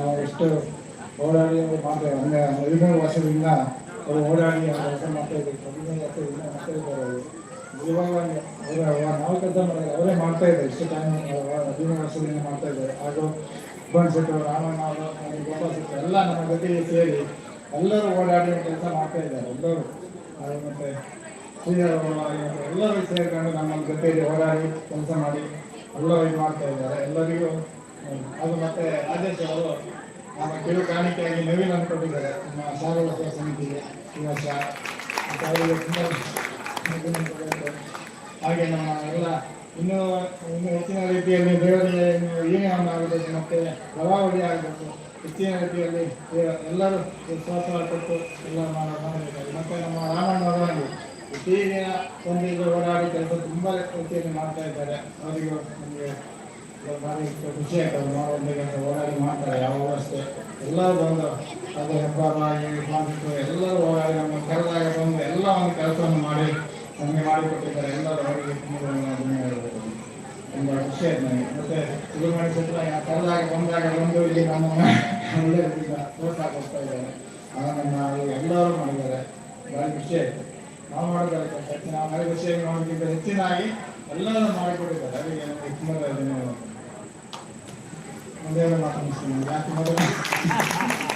ನಾವು ಎಷ್ಟು ಓಡಾಡಿ ಮಾಡ್ತೇವೆ. ಅಂದರೆ ಹದಿಮೂರು ವರ್ಷದಿಂದ ಅವರು ಓಡಾಡಿ ಅವರು ಕೆಲಸ ಮಾಡ್ತಾ ಇದ್ದೀವಿ ಹದಿಮೂರು ವರ್ಷದಿಂದ ಮಾಡ್ತಾ ಇದ್ದಾರೆ ಅವರು. ನಿಜವಾಗಿ ಅವರು ನಾವು ಕೆಲಸ ಮಾಡಿದ್ರೆ ಅವರೇ ಮಾಡ್ತಾ ಇದ್ದಾರೆ. ಇಷ್ಟು ಟೈಮ್ ಹದಿಮೂರು ವರ್ಷದಿಂದ ಮಾಡ್ತಾ ಇದ್ದಾರೆ. ಹಾಗೂ ಸುಬ್ಬಣ್ಣ ಶೆಟ್ಟರು ರಾಮಣ್ಣ ಅವರು ಗೋಪಾಲ್ ಶೆಟ್ಟಿ ಎಲ್ಲ ನಮ್ಮ ಜೊತೆಗೆ ಸೇರಿ ಎಲ್ಲರೂ ಓಡಾಡಿ ಕೆಲಸ ಮಾಡ್ತಾ ಇದ್ದಾರೆ. ಎಲ್ಲರೂ. ಮತ್ತು ಶ್ರೀಧರ್ ಅವರು ಮತ್ತೆ ಎಲ್ಲರೂ ಸೇರಿಕೊಂಡು ನಮ್ಮ ಜೊತೆಯಲ್ಲಿ ಓಡಾಡಿ ಕೆಲಸ ಮಾಡಿ, ಎಲ್ಲರೂ ಇದು ಮಾಡ್ತಾ ಇದ್ದಾರೆ. ಎಲ್ಲರಿಗೂ. ಅದು ಮತ್ತೆ ರಾಜೇಶ್ ಅವರು ನಮ್ಮ ಕಿರು ಕಾಣಿಕೆಯಾಗಿ ನವೀನ್ ಕೊಟ್ಟಿದ್ದಾರೆ ನಮ್ಮ ಶಾಲೆಗಳ ಸಮಿತಿಗೆ ಈ ವರ್ಷ. ಅವರಿಗೆ ತುಂಬ ಹಾಗೆ ನಮ್ಮ ಎಲ್ಲ ಇನ್ನೂ, ಇನ್ನು ಹೆಚ್ಚಿನ ರೀತಿಯಲ್ಲಿ ದೇವರಿಗೆ ಏನೇ ಆಗಬೇಕು ಮತ್ತೆ ಪ್ರಭಾವಳಿ ಆಗಬೇಕು. ಹೆಚ್ಚಿನ ರೀತಿಯಲ್ಲಿ ಎಲ್ಲರೂ ವಿಶ್ವಾಸ ಕೊಟ್ಟು ಎಲ್ಲ ಮಾಡ- ಮಾಡಬೇಕಾಗಿದೆ. ಮತ್ತೆ ನಮ್ಮ ರಾಮಣ್ಣ ಅವರು ಇತ್ತೀಚಿನ ಒಂದಿಗೆ ಓಡಾಡಿ ಕೆಲಸ ತುಂಬ ರೀತಿಯಲ್ಲಿ ಮಾಡ್ತಾ ಇದ್ದಾರೆ. ಅವರಿಗೂ ನಮಗೆ ಭಾರಿ ಖುಷಿ ಆಗ್ತದೆ ಓಡಾಡಿ ಮಾಡ್ತಾರೆ ಯಾವಾಗ ಅಷ್ಟೇ ಎಲ್ಲರೂ ಬಂದು ಅದು ಹಬ್ಬ ಬಾಗಿ ಮಾಡಿಟ್ಟು ಎಲ್ಲರೂ ನಮ್ಮ ಕರೆದಾಗ ಬಂದು ಎಲ್ಲ ಒಂದು ಕೆಲಸವನ್ನು ಮಾಡಿ ನಮಗೆ ಮಾಡಿಕೊಟ್ಟಿದ್ದಾರೆ ಎಲ್ಲರೂ ಧನ್ಯವಾದಗಳು ತುಂಬ ಖುಷಿ ಆಯ್ತು ನನಗೆ ಮತ್ತೆ ಚಿತ್ರ ಕರೆದಾಗ ಬಂದಾಗ ಬಂದು ಇಲ್ಲಿ ನಾನು ಒಳ್ಳೆ ಪ್ರೋತ್ಸಾಹ ಕೊಡ್ತಾ ಇದ್ದಾರೆ ಅದನ್ನು ಎಲ್ಲರೂ ಮಾಡಿದ್ದಾರೆ ಭಾರಿ ಖುಷಿ ಆಯ್ತು ನಾವು ಕೆಲಸ ನಾವು ಮನೆ ಖುಷಿಯಾಗಿ ಮಾಡೋದಕ್ಕಿಂತ ಹೆಚ್ಚಿನಾಗಿ ಎಲ್ಲರೂ ಮಾಡಿಕೊಟ್ಟಿದ್ದಾರೆ ಅದಕ್ಕೆ ನಮಗೆ のではなかもしれない。